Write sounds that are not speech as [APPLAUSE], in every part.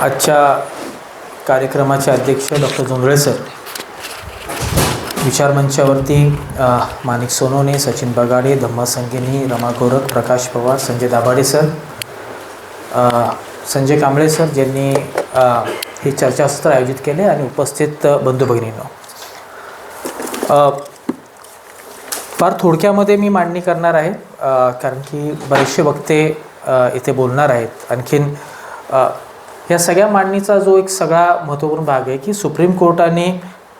आजच्या कार्यक्रमाचे अध्यक्ष डॉक्टर जोंधळे सर. विचारमंचावरती माणिक सोनोने सचिन बगाडे धम्मा संगिनी रमा गोरख प्रकाश पवार संजय दाभाडे सर. संजय कांबळे सर ज्यांनी हे चर्चासत्र आयोजित केले आणि उपस्थित बंधू भगिनींनो. फार थोडक्यामध्ये मी मांडणी करणार आहे कारण की बरेचसे वक्ते इथे बोलणार आहेत. आणखीन या सगळ्या मांडणीचा जो एक सगळा महत्त्वपूर्ण भाग आहे की सुप्रीम कोर्टाने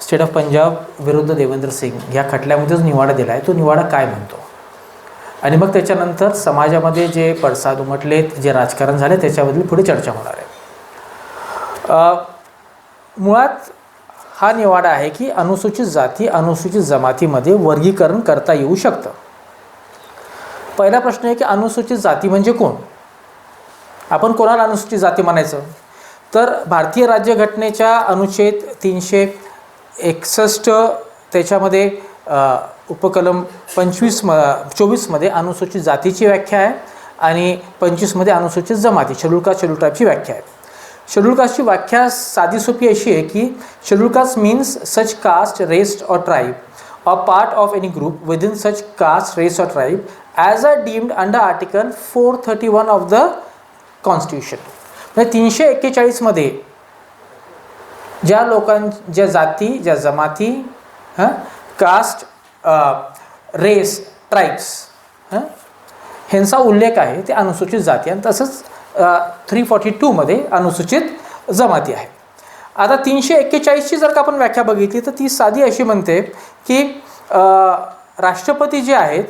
स्टेट ऑफ पंजाब विरुद्ध देवेंद्र सिंग या खटल्यामध्ये जो निवाडा दिला आहे तो निवाडा काय म्हणतो? आणि मग त्याच्यानंतर समाजामध्ये जे पडसाद उमटलेत जे राजकारण झाले त्याच्याबद्दल पुढे चर्चा होणार आहे. मुळात हा निवाडा आहे की अनुसूचित जाती अनुसूचित जमातीमध्ये वर्गीकरण करता येऊ शकतं. पहिला प्रश्न आहे की अनुसूचित जाती म्हणजे कोण? आपण कोणाला अनुसूचित जाती म्हणायचं? तर भारतीय राज्यघटनेच्या अनुच्छेद तीनशे एकसष्ट त्याच्यामध्ये उपकलम पंचवीस म चोवीसमध्ये अनुसूचित जातीची व्याख्या आहे आणि पंचवीसमध्ये अनुसूचित जमाती शेड्यूल कास्ट शेड्यूल ट्राईबची व्याख्या आहे. शेड्यूल कास्टची व्याख्या साधी सोपी अशी आहे की schedule caste means such caste rest or tribe or part of any group within such caste race or tribe as a deemed under article four thirty one of the constitution म्हणजे तीनशे एक्केचाळीसमध्ये ज्या लोकां ज्या जाती ज्या जमाती हां कास्ट रेस ट्राईब्स हां ह्यांचा उल्लेख आहे ते अनुसूचित जाती आणि तसंच थ्री फॉर्टी टूमध्ये अनुसूचित जमाती आहे. आता तीनशे एक्केचाळीसची जर का आपण व्याख्या बघितली तर ती साधी अशी म्हणते की राष्ट्रपती जे आहेत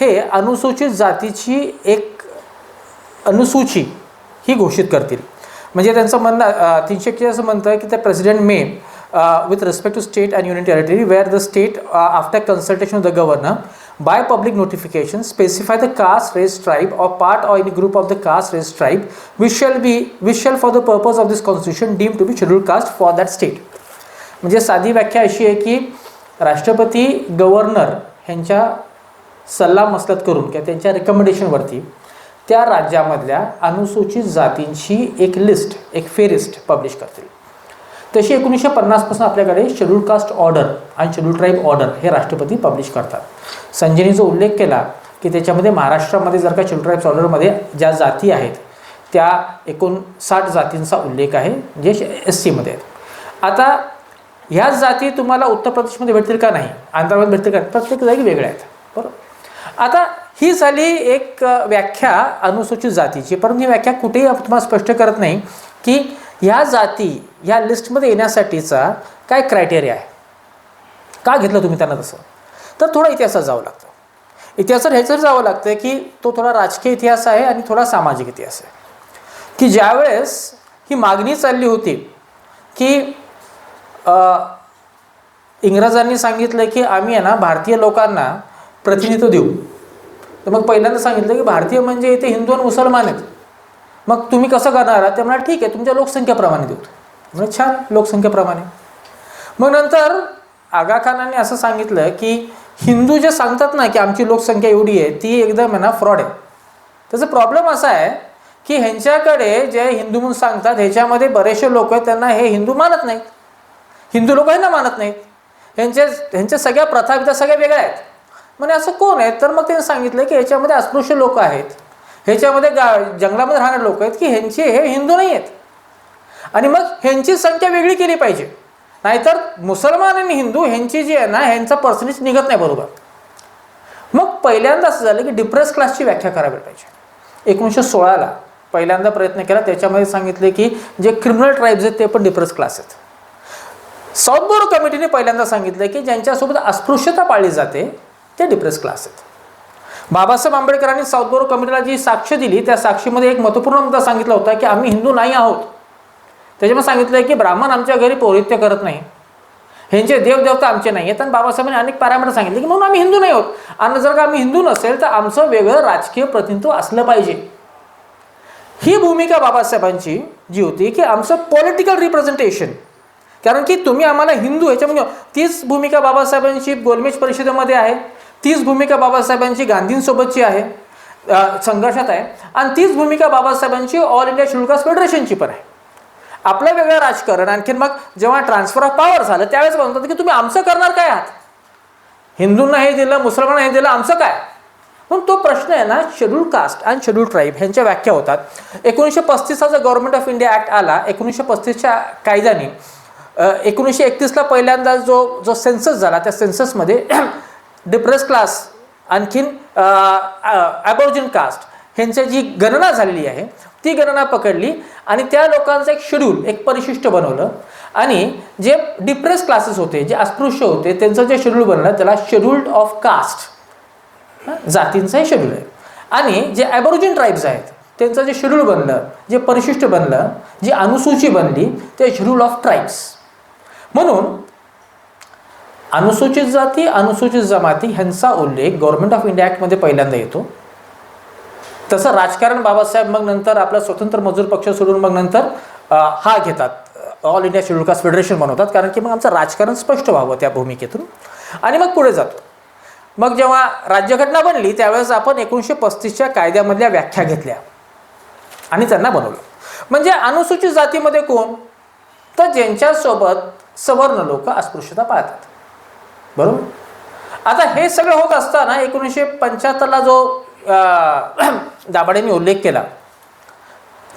हे अनुसूचित जातीची एक अनुसूची ही घोषित करतील. म्हणजे त्यांचं म्हणणं तीनशे एकशे असं म्हणतं की त्या president may with respect to state and union territory where the state after consultation of the governor by public notification specify the caste race tribe or part or in group of the caste race tribe which shall be which shall for the purpose of this constitution deem to be schedule caste for that state म्हणजे साधी व्याख्या अशी आहे की राष्ट्रपती governor ह्यांच्या सल्ला मसलत करून किंवा त्यांच्या रिकमेंडेशनवरती त्या राज्यामधल्या अनुसूचित जातींची एक लिस्ट एक फेरिस्ट पब्लिश करतील. तशी एकोणीसशे पन्नासपासून आपल्याकडे शेड्यूल कास्ट ऑर्डर आणि शेड्यूल ट्राईब ऑर्डर हे राष्ट्रपती पब्लिश करतात. संजयनी जो उल्लेख केला की त्याच्यामध्ये महाराष्ट्रामध्ये जर का शेड्यूल ट्राईब्स ऑर्डरमध्ये ज्या जाती आहेत त्या एकोणसाठ जातींचा उल्लेख आहे जे एस सीमध्ये आहेत. आता ह्याच जाती तुम्हाला उत्तर प्रदेशमध्ये भेटतील का नाही आंध्रामध्ये भेटतील का प्रत्येक जागी वेगळ्या आहेत. बरोबर? आता ही झाली एक व्याख्या अनुसूचित जातीची. परंतु ही व्याख्या कुठेही तुम्हाला स्पष्ट करत नाही की ह्या जाती ह्या लिस्टमध्ये येण्यासाठीचा काय क्रायटेरिया आहे? का घेतलं तुम्ही त्यांना तसं? तर थोडा इतिहासात जावं लागतं. इतिहासात ह्याच्यावर जावं लागतं की तो थोडा राजकीय इतिहास आहे आणि थोडा सामाजिक इतिहास आहे. की ज्यावेळेस ही मागणी चालली होती की इंग्रजांनी सांगितलं की आम्ही आहे ना भारतीय लोकांना प्रतिनिधित्व देऊ. तर मग पहिल्यांदा सांगितलं की भारतीय म्हणजे इथे हिंदू आणि मुसलमान आहेत. मग तुम्ही कसं करणार आहात? ते म्हणा ठीक आहे तुमच्या लोकसंख्येप्रमाणे देऊ. म्हणजे छान लोकसंख्येप्रमाणे. मग नंतर आगा खानाने असं सांगितलं की हिंदू जे सांगतात ना की आमची लोकसंख्या एवढी आहे ती एकदम आहे ना फ्रॉड आहे. त्याचा प्रॉब्लेम असा आहे की ह्यांच्याकडे जे हिंदू म्हणून सांगतात ह्याच्यामध्ये बरेचसे लोक आहेत त्यांना हे हिंदू मानत नाहीत. हिंदू लोक ह्यांना मानत नाहीत. ह्यांचे ह्यांच्या सगळ्या प्रथा बिथा सगळ्या वेगळ्या आहेत. म्हणजे असं कोण आहे? तर मग त्यांनी सांगितलं की ह्याच्यामध्ये अस्पृश्य लोक आहेत. ह्याच्यामध्ये गा जंगलामध्ये राहणारे लोक आहेत की ह्यांचे हे हिंदू नाही आहेत. आणि मग ह्यांची संख्या वेगळी केली पाहिजे. नाहीतर मुसलमान आणि हिंदू ह्यांची जी आहे ना ह्यांचा पर्सेंटेज निघत नाही बरोबर. मग पहिल्यांदा असं झालं की डिप्रेस क्लासची व्याख्या करावी पाहिजे. एकोणीसशे सोळाला पहिल्यांदा प्रयत्न केला. त्याच्यामध्ये सांगितले की जे क्रिमिनल ट्राईब्स आहेत ते पण डिप्रेस क्लास आहेत. साऊथ बोरो कमिटीने पहिल्यांदा सांगितलं की ज्यांच्यासोबत अस्पृश्यता पाळली जाते ते डिप्रेस क्लास आहेत. बाबासाहेब आंबेडकरांनी साऊथ बोरो कमिटीला जी साक्ष दिली त्या साक्षीमध्ये एक महत्त्वपूर्ण मुद्दा सांगितला होता की आम्ही हिंदू नाही आहोत. त्याच्यामध्ये सांगितलं आहे की ब्राह्मण आमच्या घरी पौरित्य करत नाही. ह्यांचे देवदेवता आमचे नाही आहेत आणि बाबासाहेबांनी अनेक पॅरामीटर सांगितले की म्हणून आम्ही हिंदू नाही आहोत. आणि जर का आम्ही हिंदू नसेल तर आमचं वेगळं राजकीय प्रतिनिधित्व असलं पाहिजे. ही भूमिका बाबासाहेबांची जी होती की आमचं पॉलिटिकल रिप्रेझेंटेशन कारण की तुम्ही आम्हाला हिंदू ह्याच्यामध्ये तीच भूमिका बाबासाहेबांची गोलमेज परिषदेमध्ये आहे. तीच भूमिका बाबासाहेबांची गांधींसोबतची आहे संघर्षात आहे. आणि तीच भूमिका बाबासाहेबांची ऑल इंडिया शुल्कास फेडरेशनची पण आहे. आपलं वेगळं राजकारण आणखीन मग जेव्हा ट्रान्सफर ऑफ पॉवर झालं त्यावेळेस म्हणतात की तुम्ही आमचं करणार काय आहात? हिंदूंना हे दिलं मुसलमानांना हे दिलं आमचं काय? पण तो प्रश्न आहे ना शेड्यूल कास्ट आणि शेड्यूल ट्राईब ह्यांच्या व्याख्या होतात. एकोणीसशे पस्तीसचा जो गव्हर्नमेंट ऑफ इंडिया ॲक्ट आला एकोणीसशे पस्तीसच्या कायद्याने एकोणीसशे एकतीसला पहिल्यांदा जो जो सेन्सस झाला त्या सेन्ससमध्ये डिप्रेस क्लास आणखीन ॲबॉर्जिन कास्ट ह्यांची जी गणना झालेली आहे ती गणना पकडली आणि त्या लोकांचं एक शेड्यूल एक परिशिष्ट बनवलं. आणि जे डिप्रेस क्लासेस होते जे अस्पृश्य होते त्यांचं जे शेड्यूल बनलं त्याला शेड्युल्ड ऑफ कास्ट जातींचं हे शेड्यूल आहे. आणि जे ॲबोरिजिन ट्राईब्स आहेत त्यांचं जे शेड्यूल बनलं जे परिशिष्ट बनलं जी अनुसूची बनली ते शेड्यूल ऑफ ट्राईब्स म्हणून अनुसूचित जाती अनुसूचित जमाती ह्यांचा उल्लेख गव्हर्नमेंट ऑफ इंडिया ॲक्टमध्ये पहिल्यांदा येतो. तसं राजकारण बाबासाहेब मग नंतर आपला स्वतंत्र मजूर पक्ष सोडून मग नंतर हा घेतात. All India schedule caste federation बनवतात कारण की मग आमचं राजकारण स्पष्ट व्हावं त्या भूमिकेतून. आणि मग पुढे जातो. मग जेव्हा राज्यघटना बनली त्यावेळेस आपण एकोणीसशे पस्तीसच्या कायद्यामधल्या व्याख्या घेतल्या. आणि त्यांना बनवलं. म्हणजे अनुसूचित जातीमध्ये कोण? तर ज्यांच्यासोबत सवर्ण लोक अस्पृश्यता पाळतात. बरोबर? आता हे सगळं होत असताना एकोणीसशे पंच्याहत्तरला जो [CLEARS THROAT] दाभाडेंनी उल्लेख केला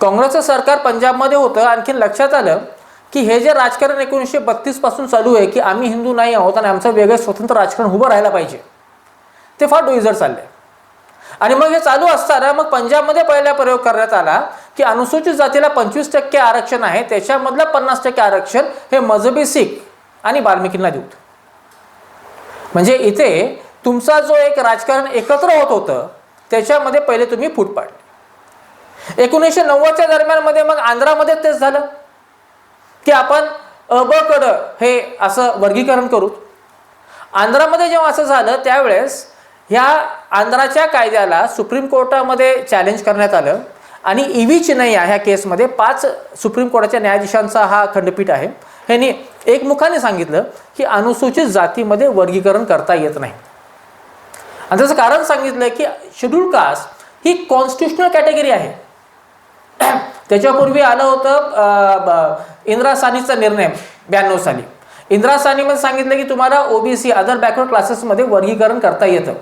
काँग्रेसचं सरकार पंजाबमध्ये होतं आणखीन लक्षात आलं की हे जे राजकारण एकोणीसशे बत्तीसपासून चालू आहे की आम्ही हिंदू नाही आहोत आणि आमचं वेगळं स्वतंत्र राजकारण उभं राहायला पाहिजे ते फार डोईजर चालले आणि मग हे चालू असताना मग पंजाबमध्ये पहिला प्रयोग करण्यात आला की अनुसूचित जातीला पंचवीस टक्के आरक्षण आहे त्याच्यामधलं पन्नास टक्के आरक्षण हे मजबी शीख आणि बाल्मिकींना देऊत म्हणजे इथे तुमचा जो एक राजकारण एकत्र होत होतं त्याच्यामध्ये पहिले तुम्ही फूट पाडले. एकोणीसशे नव्वदच्या दरम्यानमध्ये मग आंध्रामध्ये तेच झालं. की आपण अबकड हे असं वर्गीकरण करू. आंध्रामध्ये जेव्हा असं झालं त्यावेळेस ह्या आंध्राच्या कायद्याला सुप्रीम कोर्टामध्ये चॅलेंज करण्यात आलं. आणि ई व्ही चिनय्या ह्या केसमध्ये पाच सुप्रीम कोर्टाच्या न्यायाधीशांचा हा खंडपीठ आहे. ह्यांनी एकमुखाने सांगितलं की अनुसूचित जातीमध्ये वर्गीकरण करता येत नाही. आणि त्याचं कारण सांगितलं की शेड्यूल कास्ट ही कॉन्स्टिट्युशनल कॅटेगरी आहे. [CLEARS THROAT] त्याच्यापूर्वी आलं होतं इंदिरा सानीचा निर्णय ब्याण्णव साली. इंदिरा सानीमध्ये सांगितलं की तुम्हाला ओबीसी अदर बॅकवर्ड क्लासेसमध्ये वर्गीकरण करता येतं.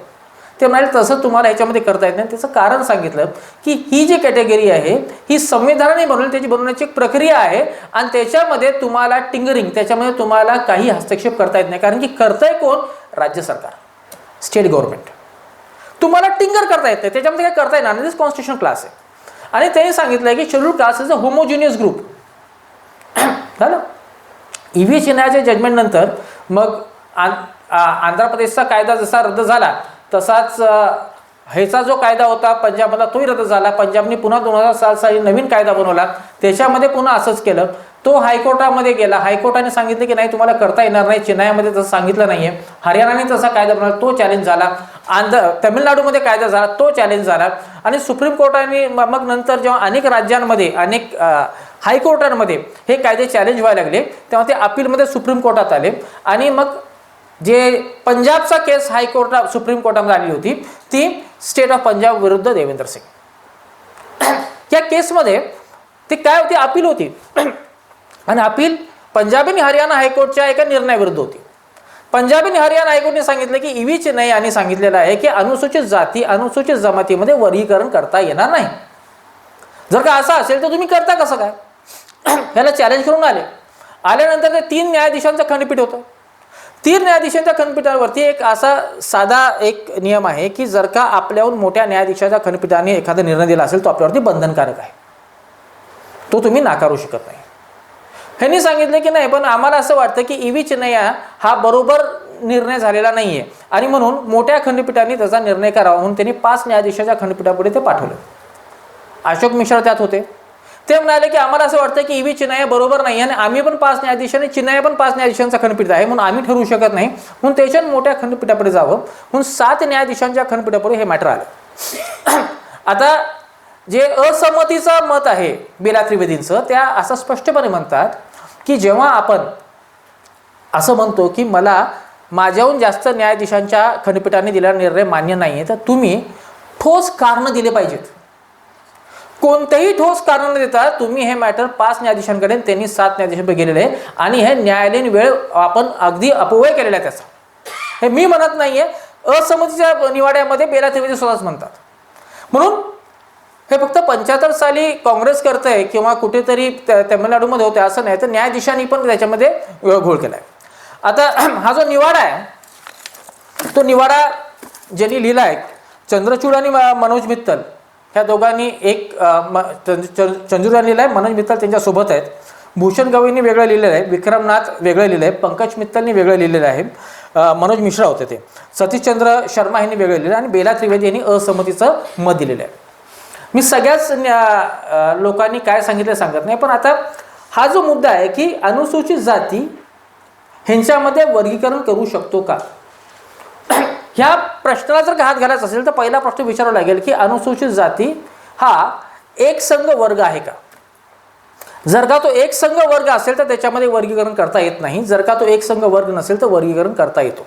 ते म्हणाले तसं तुम्हाला याच्यामध्ये करता येत नाही. त्याचं कारण सांगितलं की ही जी कॅटेगरी आहे ही संविधानाने बनवली त्याची बनवण्याची एक प्रक्रिया आहे आणि त्याच्यामध्ये तुम्हाला टिंगरिंग त्याच्यामध्ये तुम्हाला काही हस्तक्षेप करता येत नाही. कारण की करतंय कोण? राज्य सरकार स्टेट गव्हर्नमेंट. तुम्हाला टिंगर करता येत नाही. त्याच्यामध्ये काय करता येणार नाही. दिस कॉन्स्टिट्युशन क्लास आहे. आणि त्यांनी सांगितलं की schedule class is a homogeneous group झालं? ई व्ही चिन्हाच्या जजमेंटनंतर मग आं आंध्र प्रदेशचा कायदा जसा रद्द झाला तसाच ह्याचा जो कायदा होता पंजाबमधला तोही रद्द झाला. पंजाबने पुन्हा दोन हजार सात साली नवीन कायदा बनवला. त्याच्यामध्ये पुन्हा असंच केलं. तो हायकोर्टामध्ये गेला. हायकोर्टाने सांगितलं की नाही तुम्हाला करता येणार नाही. चेन्नईमध्ये तसं सांगितलं नाही आहे हरियाणाने तसा कायदा बनवला. तो चॅलेंज झाला. आंध्र तमिळनाडूमध्ये कायदा झाला. तो चॅलेंज झाला. आणि सुप्रीम कोर्टाने मग नंतर जेव्हा अनेक राज्यांमध्ये अनेक हायकोर्टांमध्ये हे कायदे चॅलेंज व्हायला लागले तेव्हा ते अपीलमध्ये सुप्रीम कोर्टात आले. आणि मग जे पंजाबचा केस हायकोर्टा सुप्रीम कोर्टामध्ये आली होती ती स्टेट ऑफ पंजाब विरुद्ध देवेंद्र सिंग. या केसमध्ये ती काय होती? अपील होती. आणि अपील पंजाब आणि हरियाणा हायकोर्टच्या एका निर्णयाविरुद्ध होती. पंजाब आणि हरियाणा हायकोर्टने सांगितलं की ई व्ही चिन्ह यांनी सांगितलेलं आहे की अनुसूचित जाती अनुसूचित जमातीमध्ये वर्गीकरण करता येणार नाही. जर का असं असेल तर तुम्ही करता कसं काय? याला चॅलेंज करून आले. आल्यानंतर ते तीन न्यायाधीशांचं खंडपीठ होतं. तीन न्यायाधीशांच्या खंडपीठावरती एक असा साधा एक नियम आहे की जर का आपल्याहून मोठ्या न्यायाधीशाच्या खंडपीठाने एखादा निर्णय दिला असेल तो आपल्यावरती बंधनकारक आहे. तो तुम्ही नाकारू शकत नाही. ह्यांनी सांगितलं की नाही पण आम्हाला असं वाटतं की ई व्ही चिन्हया हा बरोबर निर्णय झालेला नाही आहे आणि म्हणून मोठ्या खंडपीठाने त्याचा निर्णय करावा म्हणून त्यांनी पाच न्यायाधीशाच्या खंडपीठापुढे ते पाठवलं. अशोक मिश्रा त्यात होते. ते म्हणाले की आम्हाला असं वाटतं की ईव्ही चिनाया बरोबर नाही आणि आम्ही पण पाच न्यायाधीश आणि चिनाया पण पाच न्यायाधीशांचा खंडपीठ आहे म्हणून आम्ही ठरवू शकत नाही. म्हणून त्याच्या मोठ्या खंडपीठापुढे जावं. म्हणून सात न्यायाधीशांच्या खंडपीठापुढे हे मॅटर आलं. [CLEARS THROAT] आता जे असहमतीचं मत आहे बेला त्रिवेदींचं त्या असं स्पष्टपणे म्हणतात की जेव्हा आपण असं म्हणतो की मला माझ्याहून जास्त न्यायाधीशांच्या खंडपीठाने दिलेला निर्णय मान्य नाही आहे तर तुम्ही ठोस कारणं दिले पाहिजेत. कोणतेही ठोस कारण न देता तुम्ही हे मॅटर पाच न्यायाधीशांकडे त्यांनी सात न्यायाधीशांकडे गेलेले आहे आणि हे न्यायालयीन वेळ आपण अगदी अपव्यय केलेला आहे त्याचा. हे मी म्हणत नाहीये असंमतीच्या निवाड्यामध्ये बेला त्रिवेदी स्वतःच म्हणतात. म्हणून हे फक्त पंच्याहत्तर साली काँग्रेस करतंय किंवा कुठेतरी तामिळनाडूमध्ये होते असं नाही तर न्यायाधीशांनी पण त्याच्यामध्ये घोळ केला आहे आता [CLEARS THROAT] हा जो निवाडा आहे तो निवाडा ज्यांनी लिहिला आहे चंद्रचूड आणि मनोज मित्तल ह्या दोघांनी एक अ, म- यांनी लिहिला आहे मनोज मित्तल त्यांच्यासोबत आहेत. भूषण गवईंनी वेगळं लिहिलेलं आहे विक्रमनाथ वेगळं लिहिलं आहे पंकज मित्तलनी वेगळं लिहिलेलं आहे मनोज मिश्रा होते ते. सतीशचंद्र शर्मा यांनी वेगळं लिहिलं आणि बेला त्रिवेदी यांनी असंमतीचं मत दिलेलं आहे. मी सगळ्याच लोकांनी काय सांगितलं सांगत नाही पण आता हा जो मुद्दा आहे की अनुसूचित जाती ह्यांच्यामध्ये वर्गीकरण करू शकतो का? ह्या प्रश्नाला जर घात घालायचा असेल तर पहिला प्रश्न विचारावा लागेल की अनुसूचित जाती हा एक संघ वर्ग आहे का? जर का तो एक संघ वर्ग असेल तर त्याच्यामध्ये वर्गीकरण करता येत नाही. जर का तो एक संघ वर्ग नसेल तर वर्गीकरण करता येतो.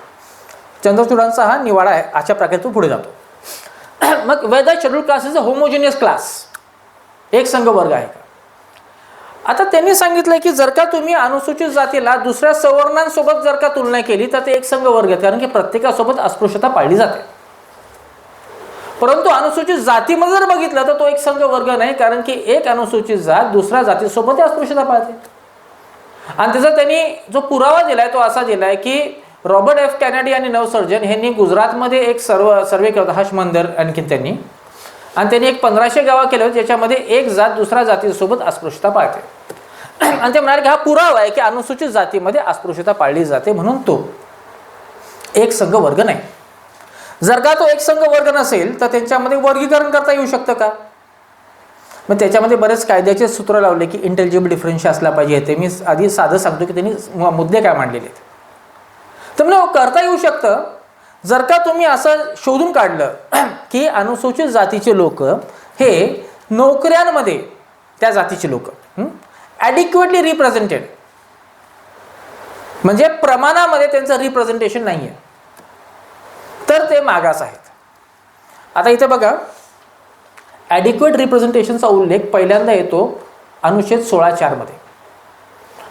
चंद्रचूडांचा हा निवाडा आहे. अशा प्रकारे तो पुढे जातो. [CLEARS THROAT] मग whether schedule class is a homogeneous class. एक संघ वर्ग आहे का? आता त्यांनी सांगितलं की जर का तुम्ही अनुसूचित जातीला दुसऱ्या सवर्णांसोबत जर का तुलना केली तर ते एक संघ वर्ग कारण की प्रत्येकासोबत अस्पृश्यता पाळली जाते. परंतु अनुसूचित जातीमध्ये जर बघितलं तर तो एक संघ वर्ग नाही कारण की एक अनुसूचित जात दुसऱ्या जातीसोबत अस्पृश्यता पाळते. आणि त्याचा त्यांनी जो पुरावा दिलाय तो असा दिलाय की रॉबर्ट एफ. कॅनडी आणि नवसर्जन यांनी गुजरातमध्ये एक सर्व सर्वे करत हर्ष मंदर आणखी त्यांनी. आणि त्यांनी एक पंधराशे गावा केले होते ज्याच्यामध्ये एक जात दुसऱ्या जातीसोबत अस्पृश्यता पाळते. [CLEARS THROAT] आणि ते म्हणाले की हा पुरावा आहे की अनुसूचित जातीमध्ये अस्पृश्यता पाळली जाते म्हणून तो एक संघ वर्ग नाही. जर का तो एक संघ वर्ग नसेल तर त्यांच्यामध्ये वर्गीकरण करता येऊ शकतं का? मग त्याच्यामध्ये बरेच कायद्याचे सूत्र लावले की इंटेलिजिबल डिफरन्स असला पाहिजे. ते मी आधी साधं सांगतो की त्यांनी मुद्दे काय मांडलेले आहेत. तर म्हणजे करता येऊ शकतं जर का तुम्ही असं शोधून काढलं [CLEARS THROAT] की अनुसूचित जातीचे लोक हे नोकऱ्यांमध्ये त्या जातीचे लोक ॲडिक्युएटली रिप्रेझेंटेड म्हणजे प्रमाणामध्ये त्यांचं रिप्रेझेंटेशन नाही आहे तर ते मागास आहेत. आता इथे बघा ॲडिक्युएट रिप्रेझेंटेशनचा उल्लेख पहिल्यांदा येतो अनुच्छेद सोळा चारमध्ये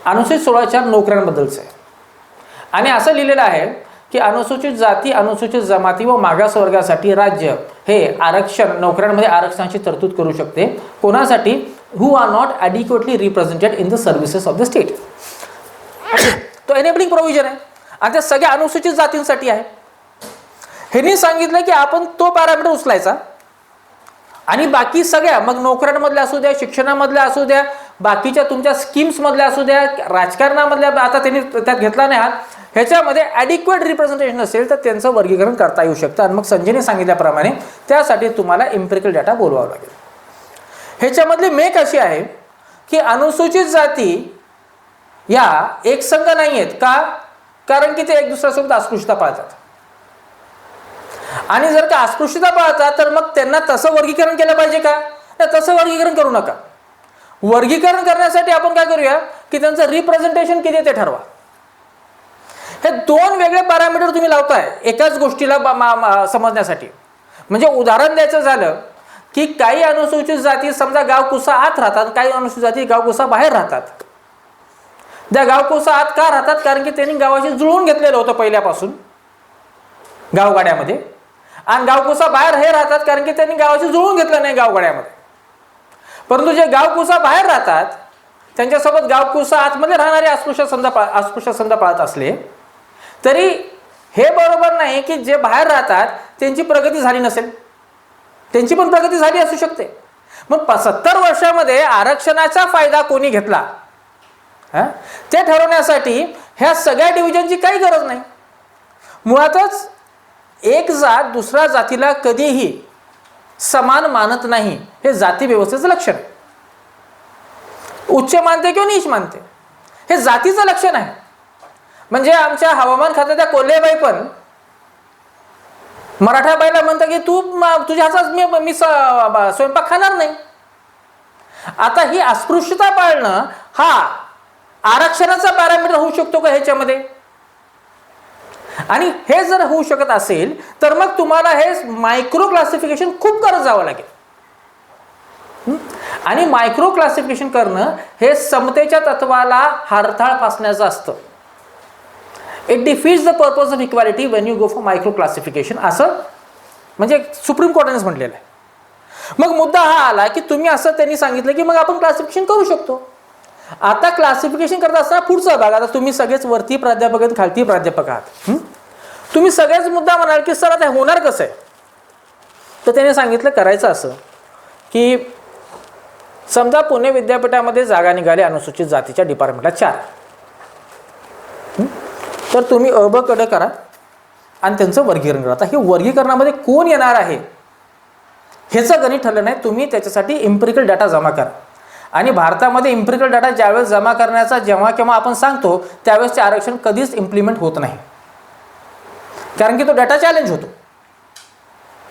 अनुच्छेद सोळा चार नोकऱ्यांबद्दलचं आहे. आणि असं लिहिलेलं आहे की अनुसूचित जाती अनुसूचित जमाती व मागासवर्गासाठी राज्य हे आरक्षण नोकऱ्यांमध्ये आरक्षणाची तरतूद करू शकते. कोणासाठी? Who are not adequately represented in the services of the state तो एनेबलिंग प्रोव्हिजन आहे. आणि त्या सगळ्या अनुसूचित जातींसाठी आहे. ह्यांनी सांगितलं की आपण तो पॅरामीटर उचलायचा. आणि बाकी सगळ्या मग नोकऱ्यांमधल्या असू द्या शिक्षणामधल्या असू द्या बाकीच्या तुमच्या स्कीम्समधल्या असू द्या राजकारणामधल्या आता त्यांनी त्यात घेतला नाही आहात ह्याच्यामध्ये ॲडिक्वेट रिप्रेझेंटेशन असेल तर त्यांचं वर्गीकरण करता येऊ शकतं. आणि मग संजयने सांगितल्याप्रमाणे त्यासाठी तुम्हाला इम्पेरिकल डाटा बोलवावा लागेल. ह्याच्यामधली मेक अशी आहे की अनुसूचित जाती या एकसंघ नाही आहेत का? कारण की ते एक दुसऱ्यासोबत अस्पृश्यता पाळतात. आणि जर का अस्पृश्यता पाळतात तर मग त्यांना तसं वर्गीकरण केलं पाहिजे का? नाही तसं वर्गीकरण करू नका. वर्गीकरण करण्यासाठी आपण काय करूया की त्यांचं रिप्रेझेंटेशन किती ते ठरवा. हे दोन वेगळे पॅरामीटर तुम्ही लावताय एकाच गोष्टीला बा- मा- समजण्यासाठी. म्हणजे उदाहरण द्यायचं झालं की काही अनुसूचित जाती समजा गावकुसा आत राहतात काही अनुसूचित जाती गावकुसा बाहेर राहतात. त्या गावकुसा आत का राहतात? कारण की त्यांनी गावाशी जुळवून घेतलेलं होतं पहिल्यापासून गावगाड्यामध्ये. आणि गावकुसा बाहेर हे राहतात कारण की त्यांनी गावाशी जुळवून घेतलं नाही गावगाड्यामध्ये. परंतु जे गावकुसा बाहेर राहतात त्यांच्यासोबत गावकुसा आतमध्ये राहणारे अस्पृश्य संध पा अस्पृश्य संध पाळत असले तरी हे बरोबर नाही की जे बाहेर राहतात त्यांची प्रगती झाली नसेल. त्यांची पण प्रगती झाली असू शकते. मग सत्तर वर्षामध्ये आरक्षणाचा फायदा कोणी घेतला? ते ठरवण्यासाठी ह्या सगळ्या डिव्हिजनची काही गरज नाही. मुळातच एक जात दुसऱ्या जातीला कधीही समान मानत नाही हे जाती व्यवस्थेचं लक्षण आहे. उच्च मानते किंवा नीच मानते हे जातीचं लक्षण आहे. म्हणजे आमच्या हवामान खात्याच्या कोल्हेबाई पण मराठा बाईला म्हणतात की तू तुझ्या हातात मी मी स्वयंपाक खाणार नाही. आता ही अस्पृश्यता पाळणं हा आरक्षणाचा पॅरामीटर होऊ शकतो का ह्याच्यामध्ये? आणि हे जर होऊ शकत असेल तर मग तुम्हाला हे मायक्रो क्लासिफिकेशन खूप करत जावं लागेल. आणि मायक्रो क्लासिफिकेशन करणं हे समतेच्या तत्वाला हरताळ फासण्याचं असतं. It defies the purpose of equality when you go for micro classification असं म्हणजे सुप्रीम कोर्टानेच म्हटलेलं आहे. मग मुद्दा हा आला की तुम्ही असं त्यांनी सांगितलं की मग आपण क्लासिफिकेशन करू शकतो. आता क्लासिफिकेशन करत असताना पुढचा भाग आता तुम्ही सगळेच वरती प्राध्यापक आहेत खालती प्राध्यापक आहात. तुम्ही सगळ्याच मुद्दा म्हणाल की सर आता होणार कसं आहे? तर त्याने सांगितलं करायचं असं की समजा पुणे विद्यापीठामध्ये जागा निघाली अनुसूचित जातीच्या डिपार्टमेंटला चार. तर तुम्ही अ करा. आणि त्यांचं वर्गीकरण करा. आता हे वर्गीकरणामध्ये कोण येणार आहे? हेचं गणित ठरलं नाही. तुम्ही त्याच्यासाठी इम्पेरिकल डाटा जमा करा. आणि भारतामध्ये इम्पेरिकल डाटा ज्यावेळेस जमा करण्याचा जेव्हा केव्हा आपण सांगतो त्यावेळेस ते आरक्षण कधीच इम्प्लिमेंट होत नाही. कारण की तो डाटा चॅलेंज होतो.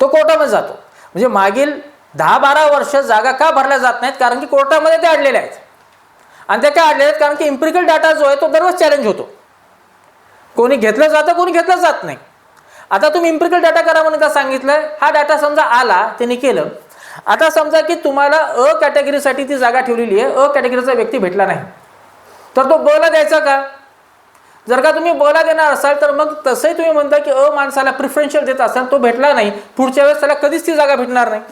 तो कोर्टामध्ये जातो. म्हणजे मागील दहा बारा वर्ष जागा का भरल्या जात नाहीत? कारण की कोर्टामध्ये ते अडलेले आहेत. आणि ते काय अडलेले आहेत? कारण की इम्पेरिकल डाटा जो आहे तो दररोज चॅलेंज होतो. कोणी घेतलं जातं कोणी घेतलं जात नाही. आता तुम्ही इम्प्रिकल डाटा करा म्हणून का सांगितलं हा डाटा समजा आला त्यांनी केलं. आता समजा की तुम्हाला अ कॅटेगरीसाठी ती जागा ठेवलेली आहे अ कॅटेगरीचा व्यक्ती भेटला नाही. तर तो बला द्यायचा का? जर का तुम्ही बला देणार असाल तर मग तसंही तुम्ही म्हणता की अ माणसाला प्रिफरन्शियल देत असाल तो भेटला नाही. पुढच्या वेळेस त्याला कधीच ती जागा भेटणार नाही.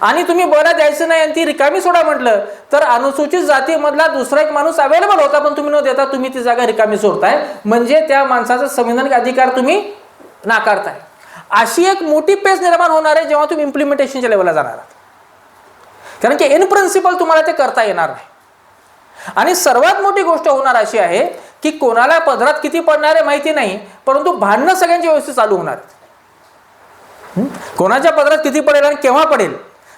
आणि तुम्ही बरं द्यायचं नाही आणि ती रिकामी सोडा म्हटलं तर अनुसूचित जातीमधला दुसरा एक माणूस अवेलेबल होता पण तुम्ही न देता तुम्ही ती जागा रिकामी सोडताय. म्हणजे त्या माणसाचा संविधानिक अधिकार तुम्ही नाकारताय. अशी एक मोठी पेच निर्माण होणार आहे जेव्हा तुम्ही इम्प्लिमेंटेशनच्या लेवलला जाणार आहात. कारण की इन प्रिन्सिपल तुम्हाला ते करता येणार नाही. आणि सर्वात मोठी गोष्ट होणार अशी आहे की कोणाला पदरात किती पडणार आहे माहिती नाही परंतु भांडणं सगळ्यांची व्यवस्थित चालू होणार कोणाच्या पदरात किती पडेल आणि केव्हा पडेल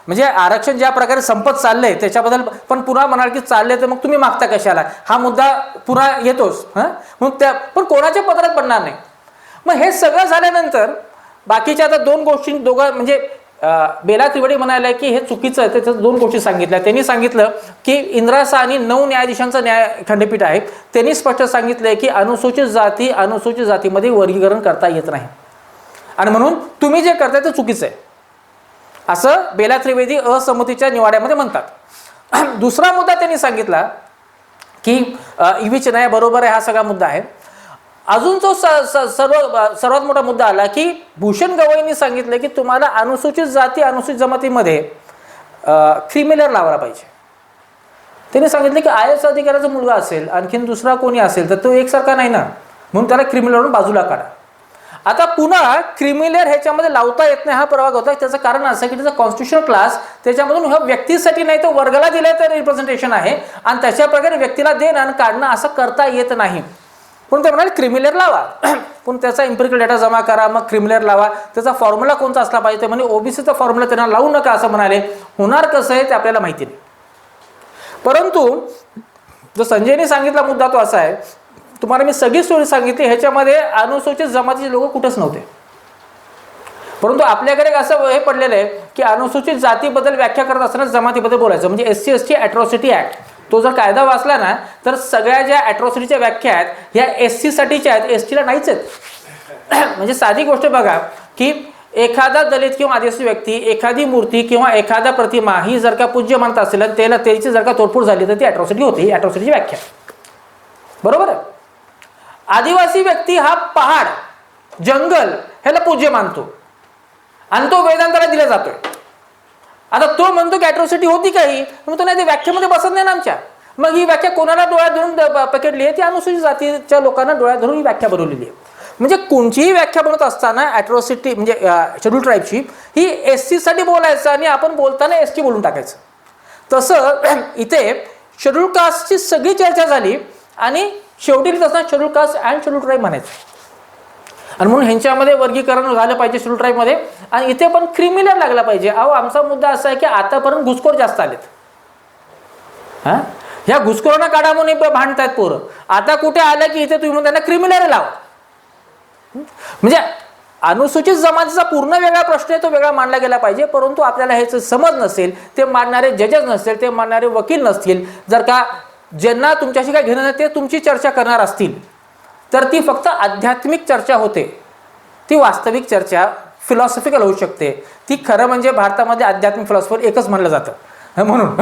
म्हणजे आरक्षण ज्या प्रकारे संपत चाललंय त्याच्याबद्दल पण पुन्हा म्हणाल की चाललंय तर मग तुम्ही मागता कशाला? हा मुद्दा पुन्हा येतोच हां? मग त्या पण कोणाच्या पत्रात पडणार नाही? मग हे सगळं झाल्यानंतर बाकीच्या आता दोन गोष्टी दोघं म्हणजे बेला त्रिवडी म्हणाले की हे चुकीचं आहे त्याच्या दोन गोष्टी सांगितल्या. त्यांनी सांगितलं की इंद्रासा आणि नऊ न्यायाधीशांचं न्याय खंडपीठ आहे. त्यांनी स्पष्ट सांगितलंय की अनुसूचित जाती अनुसूचित जातीमध्ये वर्गीकरण करता येत नाही. आणि म्हणून तुम्ही जे करताय ते चुकीचं आहे. असं बेला त्रिवेदी असमतीच्या निवाड्यामध्ये म्हणतात. [CLEARS THROAT] दुसरा मुद्दा त्यांनी सांगितला की ईव्हीच न्याय बरोबर आहे हा सगळा मुद्दा आहे. अजून जो स स- सर्व सर्वात मोठा मुद्दा आला की भूषण गवईंनी सांगितलं की तुम्हाला अनुसूचित जाती अनुसूचित जमातीमध्ये क्रिमिनल लावायला पाहिजे. त्यांनी सांगितलं की आय एस अधिकाऱ्याचा मुलगा असेल आणखीन दुसरा कोणी असेल तर तो एकसारखा नाही ना. म्हणून त्याला क्रिमिनलवरून बाजूला काढा. आता पुन्हा क्रिमिलेअर ह्याच्यामध्ये लावता येत नाही हा प्रभाग होता. त्याचं कारण असं की त्याचा कॉन्स्टिट्युशनल क्लास त्याच्यामधून ह्या व्यक्तीसाठी नाही तर वर्गाला दिलं तर रिप्रेझेंटेशन आहे आणि तशा प्रकारे व्यक्तीला देणं आणि काढणं असं करता येत नाही. पण ते म्हणाले? क्रिमिलेअर लावा. [CLEARS THROAT] पण त्याचा इम्प्रिकल डेटा जमा करा मग क्रिमिलेअर लावा. त्याचा फॉर्म्युला कोणता असला पाहिजे? ते म्हणजे ओबीसीचा फॉर्म्युला त्यांना लावू नका असं म्हणाले. होणार कसं आहे ते आपल्याला माहिती नाही. परंतु जो संजयने सांगितला मुद्दा तो असा आहे तुम्हाला मी सगळी स्टोरी सांगितली ह्याच्यामध्ये अनुसूचित जमातीचे लोक कुठंच नव्हते. परंतु आपल्याकडे असं हे पडलेलं आहे की अनुसूचित जातीबद्दल व्याख्या करत असताना जमातीबद्दल बोलायचं. म्हणजे S C S T atrocity act तो जर कायदा वाचला ना तर सगळ्या ज्या ॲट्रॉसिटीच्या व्याख्या आहेत ह्या एस सीसाठीच्या आहेत एस टीला नाहीच आहेत. [CLEARS THROAT] म्हणजे साधी गोष्ट बघा की एखादा दलित किंवा आदिवासी व्यक्ती एखादी मूर्ती किंवा एखादा प्रतिमा ही जर का पूज्य मानत असेल आणि त्याला त्याची जर का तोडफोड झाली तर ती ॲट्रॉसिटी होती ॲट्रॉसिटीची व्याख्या. बरोबर आहे? आदिवासी व्यक्ती हा पहाड जंगल ह्याला पूज्य मानतो. आणि तो वेदांताला दिला जातोय. आता तो म्हणतो की ॲट्रॉसिटी होती काही मग तो नाही ते व्याख्येमध्ये बसत नाही ना आमच्या. मग ही व्याख्या कोणाला डोळ्यात धरून पकडली आहे? ती अनुसूचित जातीच्या लोकांना डोळ्यात धरून ही व्याख्या बनवलेली आहे. म्हणजे कोणचीही व्याख्या बनवत असताना ॲट्रॉसिटी म्हणजे शेड्यूल ट्राईबची ही एस सीसाठी बोलायचं आणि आपण बोलताना एस टी बोलून टाकायचं. तसं [CLEARS THROAT] इथे शेड्यूल कास्टची सगळी चर्चा झाली आणि शेवटी तसं schedule caste and schedule tribe म्हणायचं. आणि म्हणून ह्यांच्यामध्ये वर्गीकरण झालं पाहिजे शेड्यूल ट्राईबमध्ये आणि इथे पण क्रिमिनल लागला पाहिजे. अहो आमचा मुद्दा असा आहे की आतापर्यंत घुसखोर जास्त आलेत. हां? ह्या घुसखोरांना काढा म्हणून भांडत भांडतायत पोरं. आता कुठे आलं की इथे तुम्ही त्यांना क्रिमिनल लावा. म्हणजे अनुसूचित जमातीचा पूर्ण वेगळा प्रश्न आहे तो वेगळा मांडला गेला पाहिजे. परंतु आपल्याला ह्याचं समज नसेल ते मांडणारे जजेस नसतील ते मांडणारे वकील नसतील. जर का ज्यांना तुमच्याशी काय घेणं नाही ते तुमची चर्चा करणार असतील. तर ती फक्त आध्यात्मिक चर्चा होते. ती वास्तविक चर्चा फिलॉसॉफिकल होऊ शकते. ती खरं म्हणजे भारतामध्ये आध्यात्मिक फिलॉसॉफर एकच म्हणलं जातं. म्हणून.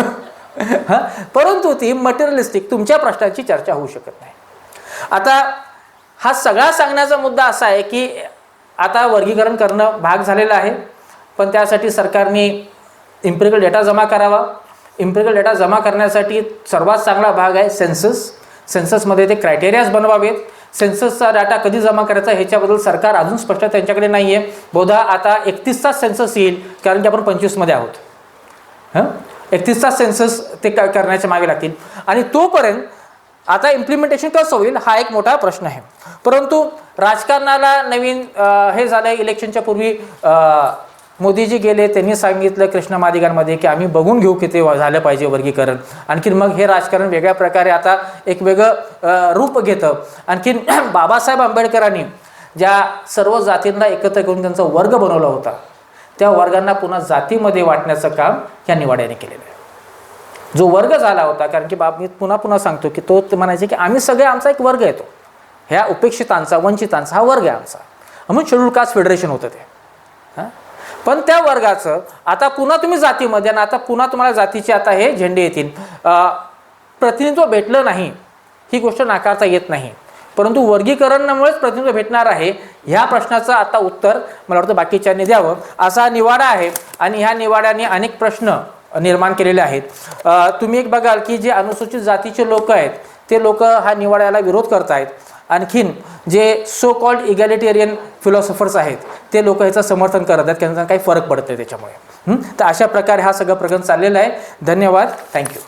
परंतु ती मटेरियलिस्टिक तुमच्या प्रश्नांची चर्चा होऊ शकत नाही. आता हा सगळा सांगण्याचा मुद्दा असा आहे की आता वर्गीकरण करणं भाग झालेलं आहे. पण त्यासाठी सरकारने इम्पेरिकल डेटा जमा करावा. इम्पेरिकल डेटा जमा करण्यासाठी सर्वात चांगला भाग आहे सेन्सस सेन्ससमध्ये ते क्रायटेरियाज बनवावेत. सेन्ससचा डाटा कधी जमा करायचा ह्याच्याबद्दल सरकार अजून स्पष्ट त्यांच्याकडे नाही आहे बहुधा आता एकतीस तास सेन्सस येईल कारण की आपण पंचवीसमध्ये आहोत. हं? तास सेन्सस ते क करण्याच्या मागे लागतील. आणि तोपर्यंत आता इम्प्लिमेंटेशन कसं होईल हा एक मोठा प्रश्न आहे. परंतु राजकारणाला नवीन हे झालं इलेक्शनच्या पूर्वी मोदीजी गेले त्यांनी सांगितलं कृष्ण मालिकांमध्ये की आम्ही बघून घेऊ किती झालं पाहिजे वर्गीकरण. आणखीन मग हे राजकारण वेगळ्या प्रकारे आता एक वेगळं रूप घेतं. आणखीन [CLEARS THROAT] बाबासाहेब आंबेडकरांनी ज्या सर्व जातींना एकत्र करून त्यांचा वर्ग बनवला होता त्या वर्गांना पुन्हा जातीमध्ये वाटण्याचं काम या निवाड्याने केलेलं आहे. जो वर्ग झाला होता कारण की बाब मी पुन्हा पुन्हा सांगतो की तो ते म्हणायचे की आम्ही सगळे आमचा एक वर्ग येतो ह्या उपेक्षितांचा वंचितांचा हा वर्ग आहे आमचा. म्हणून शेड्यूल कास्ट फेडरेशन होतं ते. हां? पण त्या वर्गाचं आता पुन्हा तुम्ही जातीमध्ये आणि आता पुन्हा तुम्हाला जातीचे आता हे झेंडे येतील. प्रतिनिधित्व भेटलं नाही ही गोष्ट नाकारता येत नाही. परंतु वर्गीकरणामुळेच प्रतिनिधित्व भेटणार आहे ह्या प्रश्नाचं आता उत्तर मला वाटतं बाकीच्यांनी द्यावं. असा हा निवाडा आहे आणि ह्या निवाड्याने अनेक प्रश्न निर्माण केलेले आहेत. तुम्ही एक बघाल की जे अनुसूचित जातीचे लोक आहेत ते लोक हा निवाड्याला विरोध करत आहेत आणखीन जे सो कॉल्ड इगॅलिटेरियन फिलॉसॉफर्स आहेत ते लोक ह्याचं समर्थन करत आहेत त्यांना काही फरक पडत आहे त्याच्यामुळे. तर अशा प्रकारे हा सगळा प्रकरण चाललेला आहे. धन्यवाद. थँक्यू